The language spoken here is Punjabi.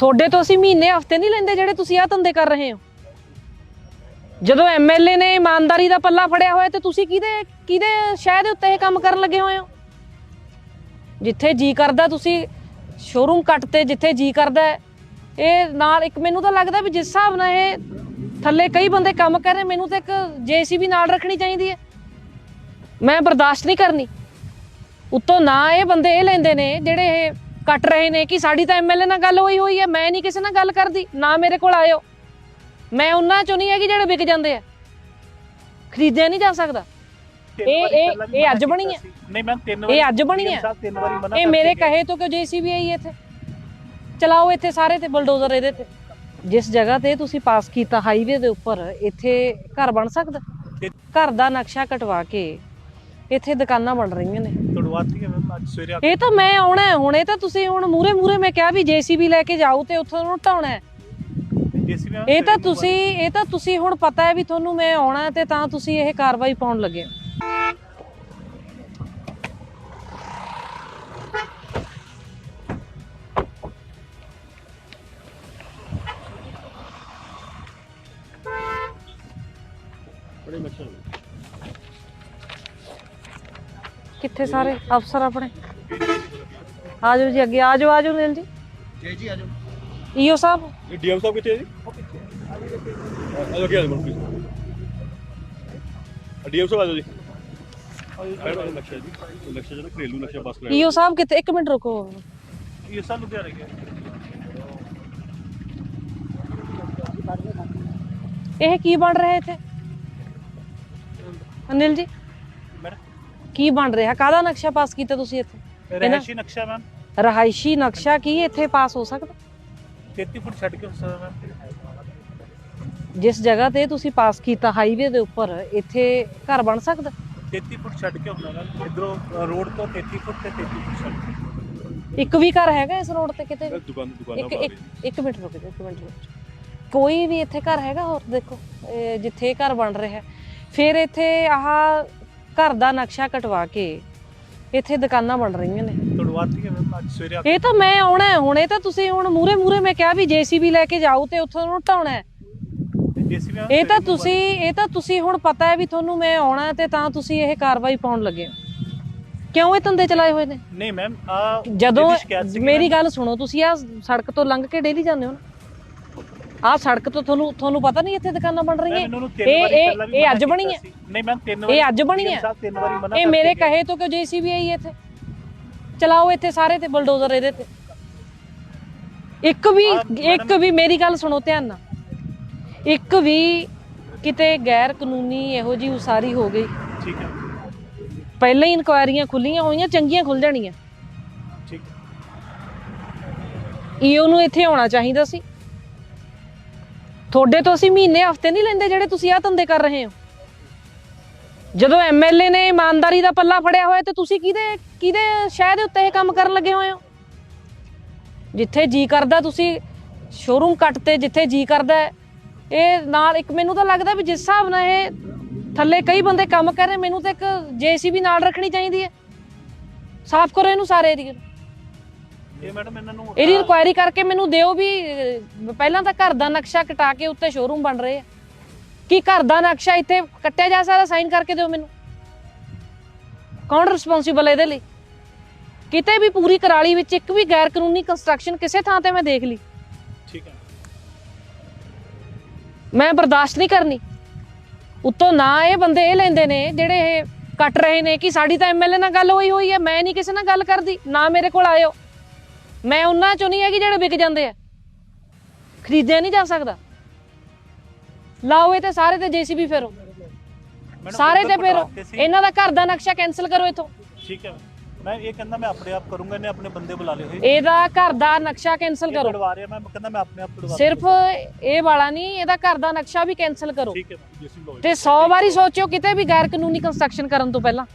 ਤੁਹਾਡੇ ਤੋਂ ਅਸੀਂ ਮਹੀਨੇ, ਹਫ਼ਤੇ ਨਹੀਂ ਲੈਂਦੇ ਜਿਹੜੇ ਤੁਸੀਂ ਆਹ ਧੰਦੇ ਕਰ ਰਹੇ ਹੋ? ਜਦੋਂ ਐਮਐਲਏ ਨੇ ਇਮਾਨਦਾਰੀ ਦਾ ਪੱਲਾ ਫੜਿਆ ਹੋਇਆ, ਤੇ ਤੁਸੀਂ ਕਿਹਦੇ ਕਿਹਦੇ ਸ਼ਹਿਰ ਉੱਤੇ ਇਹ ਕੰਮ ਕਰਨ ਲੱਗੇ ਹੋਏ ਹੋ? ਜਿੱਥੇ ਜੀ ਕਰਦਾ, ਤੁਸੀਂ ਸ਼ੋਰੂਮ ਕੱਟ ਤੇ ਜਿੱਥੇ ਜੀ ਕਰਦਾ, ਇਹ ਨਾਲ ਇੱਕ ਮੈਨੂੰ ਤਾਂ ਲੱਗਦਾ ਵੀ ਜਿਸ ਹਿਸਾਬ ਨਾਲ ਇਹ ਥੱਲੇ ਕਈ ਬੰਦੇ ਕੰਮ ਕਰ ਰਹੇ, ਮੈਨੂੰ ਤਾਂ ਇੱਕ ਜੀਸੀਬੀ ਨਾਲ ਰੱਖਣੀ ਚਾਹੀਦੀ ਹੈ। ਮੈਂ ਬਰਦਾਸ਼ਤ ਨਹੀਂ ਕਰਨੀ। ਉੱਤੋਂ ਨਾ ਇਹ ਬੰਦੇ ਇਹ ਲੈਂਦੇ ਨੇ ਜਿਹੜੇ ਇਹ ਕੱਟ ਰਹੇ ਨੇ ਕਿ ਸਾਡੀ ਤਾਂ ਐਮਐਲਏ ਨਾਲ ਗੱਲ ਹੋਈ ਹੋਈ ਹੈ ਮੈਂ ਨਹੀਂ ਕਿਸੇ ਨਾਲ ਗੱਲ ਕਰਦੀ ਨਾ ਮੇਰੇ ਕੋਲ ਆਇਓ। ਮੈਂ ਉਹਨਾਂ ਚੋਂ ਨਹੀਂ ਹੈਗੀ ਜਿਹੜੇ ਵਿਕ ਜਾਂਦੇ ਆ। ਖਰੀਦਿਆ ਨਹੀਂ ਜਾ ਸਕਦਾ। ਇਹ- ਵਾਰੀ ਇਹ- ਇਹ ਅੱਜ ਬਣੀ ਹੈ? ਨਹੀਂ ਮੈਂ ਤਿੰਨ ਇਹ ਅੱਜ ਬਣੀ ਹੈ? ਵਾਰੀ ਇਹ ਮੇਰੇ ਕਹੇ ਤੋਂ ਕਿਉਂ ਜੀਸੀਬੀ ਆਈ ਇੱਥੇ। ਚਲਾਓ ਇੱਥੇ ਸਾਰੇ ਤੇ ਬਲਡੋਜ਼ਰ ਇਹਦੇ ਤੇ। ਜਿਸ ਜਗ੍ਹਾ ਤੇ ਤੁਸੀਂ ਪਾਸ ਕੀਤਾ ਹਾਈਵੇ ਦੇ ਉੱਪਰ ਇੱਥੇ ਘਰ ਬਣ ਸਕਦਾ। ਘਰ ਦਾ ਨਕਸ਼ਾ ਕਟਵਾ ਕੇ ਇੱਥੇ ਦੁਕਾਨਾਂ ਬਣ ਰਹੀਆਂ ਨੇ। ਤੁੜਵਾਤੀ ਹੈ ਮੈਂ ਅੱਜ ਸਵੇਰੇ ਆ ਇਹ ਤਾਂ ਮੈਂ ਆਉਣਾ ਹੈ ਹੁਣ ਇਹ ਤਾਂ ਤੁਸੀਂ ਹੁਣ ਮੂਰੇ ਮੂਰੇ ਮੈਂ ਕਿਹਾ ਵੀ ਜੀਸੀਬੀ ਲੈ ਕੇ ਜਾਓ ਤੇ ਉੱਥੋਂ ਨੂੰ ਢਾਉਣਾ ਹੈ। ਜੇਸੀ ਮੈਂ ਇਹ ਤਾਂ ਤੁਸੀਂ ਇਹ ਤਾਂ ਤੁਸੀਂ ਹੁਣ ਪਤਾ ਹੈ ਵੀ ਤੁਹਾਨੂੰ ਮੈਂ ਆਉਣਾ ਹੈ ਤੇ ਤਾਂ ਤੁਸੀਂ ਇਹ ਕਾਰਵਾਈ ਪਾਉਣ ਲੱਗੇ ਹੋ। ਕਿੱਥੇ ਸਾਰੇ ਅਫਸਰ ਆਪਣੇ? ਆ ਜਾਓ ਜੀ ਅੱਗੇ ਆ ਜਾਓ ਆ ਜਾਓ ਨੀਲ ਜੀ। ਜੀ ਜੀ ਆਜੋ। ਈਓ ਸਾਹਿਬ? ਇਹ ਡੀਐਮ ਸਾਹਿਬ ਕਿੱਥੇ ਹੈ ਜੀ? ਆਜੋ ਕੀ ਆਜੋ ਪਲੀਜ਼ ਡੀਐਮ ਸਾਹਿਬ ਆਜੋ ਜੀ। ਆਜੋ ਨਕਸ਼ਾ ਜੀ ਨਕਸ਼ਾ ਜਿਹੜਾ ਘਰੇਲੂ ਨਕਸ਼ਾ ਬਸ ਕਰਾਇਆ ਈਓ ਸਾਹਿਬ ਕਿਤੇ ਇੱਕ ਮਿੰਟ ਰੁਕੋ। ਇਹ ਸਾਲ ਲੁਧਿਆਣੇ ਗਿਆ ਇਹ ਕੀ ਬਣ ਰਿਹਾ ਇੱਥੇ? ਅਨਿਲ ਜੀ? ਮੈਡਮ ਕੀ ਬਣ ਰਿਹਾ? ਕਾਹਦਾ ਨਕਸ਼ਾ ਪਾਸ ਕੀਤਾ ਤੁਸੀਂ ਇੱਥੇ? ਰਹਿਸ਼ੀ ਨਕਸ਼ਾ ਮੈਮ। ਰਹਾਇਸ਼ੀ ਨਕਸ਼ਾ ਕੀ ਇੱਥੇ ਪਾਸ ਹੋ ਸਕਦਾ? 33 ਫੁੱਟ ਛੱਡ ਕੇ ਹੋ ਸਕਦਾ ਮੈਮ। ਜਿਸ ਜਗ੍ਹਾ ਤੇ ਤੁਸੀਂ ਪਾਸ ਕੀਤਾ ਹਾਈਵੇ ਦੇ ਉੱਪਰ ਇੱਥੇ ਘਰ ਬਣ ਸਕਦਾ? 33 ਫੁੱਟ ਛੱਡ ਕੇ ਹੁੰਦਾ ਮੈਮ। ਇਧਰੋਂ ਰੋਡ ਤੋਂ 33 ਫੁੱਟ ਤੇ 33 ਫੁੱਟ ਛੱਡ ਇੱਕ ਵੀ ਘਰ ਹੈਗਾ ਇਸ ਰੋਡ ਤੇ ਕਿਤੇ? ਦੁਕਾਨ ਦੁਕਾਨਾਂ ਇੱਕ ਪਾ ਇੱਕ ਮਿੰਟ ਰੁਕ ਜਾਓ ਇੱਕ ਮਿੰਟ ਰੁਕ ਕੋਈ ਵੀ ਇੱਥੇ ਘਰ ਹੈਗਾ ਹੋਰ? ਦੇਖੋ ਇਹ ਜਿੱਥੇ ਘਰ ਬਣ ਰਿਹਾ। ਫਿਰ ਇੱਥੇ ਆਹ ਘਰ ਦਾ ਨਕਸ਼ਾ ਕਟਵਾ ਕੇ ਇੱਥੇ ਦੁਕਾਨਾਂ ਬਣ ਰਹੀਆਂ ਨੇ। ਤੁੜਵਾਤੀ ਹੈ ਅੱਜ ਸਵੇਰੇ ਆ ਕੇ। ਇਹ ਤਾਂ ਮੈਂ ਆਉਣਾ ਹੈ ਹੁਣ ਇਹ ਤਾਂ ਤੁਸੀਂ ਹੁਣ ਮੂਰੇ ਮੂਰੇ ਮੈਂ ਕਿਹਾ ਵੀ ਜੀਸੀਬੀ ਲੈ ਕੇ ਜਾਓ ਤੇ ਉੱਥੋਂ ਨੂੰ ਢਾਉਣਾ ਹੈ। ਇਹ ਤਾਂ ਤੁਸੀਂ ਇਹ ਤਾਂ ਤੁਸੀਂ ਹੁਣ ਪਤਾ ਹੈ ਵੀ ਤੁਹਾਨੂੰ ਮੈਂ ਆਉਣਾ ਹੈ ਤੇ ਤਾਂ ਤੁਸੀਂ ਇਹ ਕਾਰਵਾਈ ਪਾਉਣ ਲੱਗੇ ਹੋ। ਕਿਉਂ ਇਹ ਧੰਦੇ ਚਲਾਏ ਹੋਏ ਨੇ? ਨਹੀਂ ਮੈਮ ਆ ਜਦੋਂ ਮੇਰੀ ਗੱਲ ਸੁਣੋ ਤੁਸੀਂ ਆ ਸੜਕ ਤੋਂ ਲੰਘ ਕੇ ਡੇਲੀ ਜਾਂਦੇ ਹੋ ਨਾ? ਆ ਸੜਕ ਤੋਂ ਤੁਹਾਨੂੰ ਤੁਹਾਨੂੰ ਪਤਾ ਨਹੀਂ ਇੱਥੇ ਦੁਕਾਨਾਂ ਬਣ ਰਹੀਆਂ? ਇਹ ਇਹ ਇਹ ਅੱਜ ਬਣੀ ਹੈ ਨਹੀਂ ਮੈਮ ਤਿੰਨ ਵਾਰੀ ਇਹ ਅੱਜ ਬਣੀ ਹੈ ਇਹ ਮੇਰੇ ਕਹੇ ਤੋਂ ਕਿਉਂ ਜੀਸੀਬੀ ਆਈ ਇੱਥੇ। ਚਲਾਓ ਇੱਥੇ ਸਾਰੇ ਤੇ ਬਲਡੋਜ਼ਰ ਇਹਦੇ ਤੇ। ਇੱਕ ਵੀ ਇੱਕ ਵੀ ਮੇਰੀ ਗੱਲ ਸੁਣੋ ਧਿਆਨ ਨਾਲ। ਇੱਕ ਵੀ ਕਿਤੇ ਗੈਰ ਕਾਨੂੰਨੀ ਇਹੋ ਜੀ ਉਸਾਰੀ ਹੋ ਗਈ। ਠੀਕ ਹੈ। ਪਹਿਲਾਂ ਹੀ ਇਨਕੁਆਇਰੀਆਂ ਖੁੱਲੀਆਂ ਹੋਈਆਂ ਚੰਗੀਆਂ ਖੁੱਲ ਜਾਣੀਆਂ। ਠੀਕ। ਈਓ ਨੂੰ ਇੱਥੇ ਆਉਣਾ ਚਾਹੀਦਾ ਸੀ। ਤੁਹਾਡੇ ਤੋਂ ਅਸੀਂ ਮਹੀਨੇ, ਹਫ਼ਤੇ ਨਹੀਂ ਲੈਂਦੇ ਜਿਹੜੇ ਤੁਸੀਂ ਆਹ ਧੰਦੇ ਕਰ ਰਹੇ ਹੋ। ਜਦੋਂ ਐਮਐਲਏ ਨੇ ਇਮਾਨਦਾਰੀ ਦਾ ਪੱਲਾ ਫੜਿਆ ਹੋਇਆ ਤੇ ਤੁਸੀਂ ਕਿਹਦੇ ਕਿਹਦੇ ਸ਼ਹਿਰ ਉੱਤੇ ਇਹ ਕੰਮ ਕਰਨ ਲੱਗੇ ਹੋਏ ਹੋ? ਜਿੱਥੇ ਜੀ ਕਰਦਾ ਤੁਸੀਂ ਸ਼ੋਰੂਮ ਕੱਟ ਤੇ ਜਿੱਥੇ ਜੀ ਕਰਦਾ ਇਹ ਨਾਲ ਇੱਕ ਮੈਨੂੰ ਤਾਂ ਲੱਗਦਾ ਵੀ ਜਿਸ ਹਿਸਾਬ ਨਾਲ ਇਹ ਥੱਲੇ ਕਈ ਬੰਦੇ ਕੰਮ ਕਰ ਰਹੇ, ਮੈਨੂੰ ਤਾਂ ਇੱਕ ਜੀਸੀਬੀ ਨਾਲ ਰੱਖਣੀ ਚਾਹੀਦੀ ਹੈ। ਸਾਫ਼ ਕਰੋ ਇਹਨੂੰ ਸਾਰੇ ਏਰੀਏ ਇਹ ਮੈਡਮ ਇਹਨਾਂ ਨੂੰ ਇਹਦੀ ਇਨਕੁਆਇਰੀ ਕਰਕੇ ਮੈਨੂੰ ਦਿਓ ਵੀ ਅਹ, ਪਹਿਲਾਂ ਤਾਂ ਘਰ ਦਾ ਨਕਸ਼ਾ ਕਟਾ ਕੇ ਉੱਤੇ ਸ਼ੋਰੂਮ ਬਣ ਰਹੇ ਆ। ਕੀ ਘਰ ਦਾ ਨਕਸ਼ਾ ਇੱਥੇ ਕੱਟਿਆ ਜਾ ਸਕਦਾ ਸਾਈਨ ਕਰਕੇ ਦਿਓ ਮੈਨੂੰ? ਕੌਣ ਰਿਸਪੌਂਸੀਬਲ ਹੈ ਇਹਦੇ ਲਈ? ਕਿਤੇ ਵੀ ਪੂਰੀ ਕਰਾਲੀ ਵਿੱਚ ਇੱਕ ਵੀ ਗੈਰ ਕਾਨੂੰਨੀ ਕੰਸਟਰਕਸ਼ਨ ਕਿਸੇ ਥਾਂ ਤੇ ਮੈਂ ਦੇਖ ਲਈ। ਠੀਕ ਹੈ। ਮੈਂ ਬਰਦਾਸ਼ਤ ਨਹੀਂ ਕਰਨੀ। ਉੱਤੋਂ ਨਾ ਇਹ ਬੰਦੇ ਇਹ ਲੈਂਦੇ ਨੇ ਜਿਹੜੇ ਇਹ ਕੱਟ ਰਹੇ ਨੇ ਕਿ ਸਾਡੀ ਤਾਂ ਐਮਐਲਏ ਨਾਲ ਗੱਲ ਹੋਈ ਹੋਈ ਹੈ ਮੈਂ ਨਹੀਂ ਕਿਸੇ ਨਾਲ ਗੱਲ ਕਰਦੀ ਨਾ ਮੇਰੇ ਕੋਲ ਆਇਓ। ਮੈਂ ਉਹਨਾਂ ਚੋਂ ਨਹੀਂ ਹੈਗੀ ਜਿਹੜੇ ਵਿਕ ਜਾਂਦੇ ਆ। ਖਰੀਦਿਆ ਨਹੀਂ ਜਾ ਸਕਦਾ। ਲਾਓ ਇਹ ਤੇ ਸਾਰੇ ਤੇ ਜੀਸੀਬੀ ਫੇਰੋ। ਸਾਰੇ ਤੇ ਫੇਰੋ। ਇਹਨਾਂ ਦਾ ਘਰ ਦਾ ਨਕਸ਼ਾ ਕੈਨਸਲ ਕਰੋ ਇਥੋਂ। ਠੀਕ ਹੈ। ਮੈਂ ਇਹ ਕਹਿੰਦਾ ਮੈਂ ਆਪਣੇ ਆਪ ਕਰੂੰਗਾ ਇਹਨੇ ਆਪਣੇ ਬੰਦੇ ਬੁਲਾ ਲਏ ਹੋਏ। ਇਹਦਾ ਘਰ ਦਾ ਨਕਸ਼ਾ ਕੈਨਸਲ ਕਰੋ। ਤੁੜਵਾ ਰਿਹਾ ਮੈਂ ਕਹਿੰਦਾ ਮੈਂ ਆਪਣੇ ਆਪ ਤੁੜਵਾ ਸਿਰਫ ਇਹ ਵਾਲਾ ਨਹੀਂ ਇਹਦਾ ਘਰ ਦਾ ਨਕਸ਼ਾ ਵੀ ਕੈਨਸਲ ਕਰੋ। ਠੀਕ ਹੈ ਤੇ 100 ਵਾਰੀ ਸੋਚਿਓ ਕਿਤੇ ਵੀ ਗੈਰ ਕਾਨੂੰਨੀ ਕੰਸਟਰਕਸ਼ਨ ਕਰਨ ਤੋਂ ਪਹਿਲਾਂ।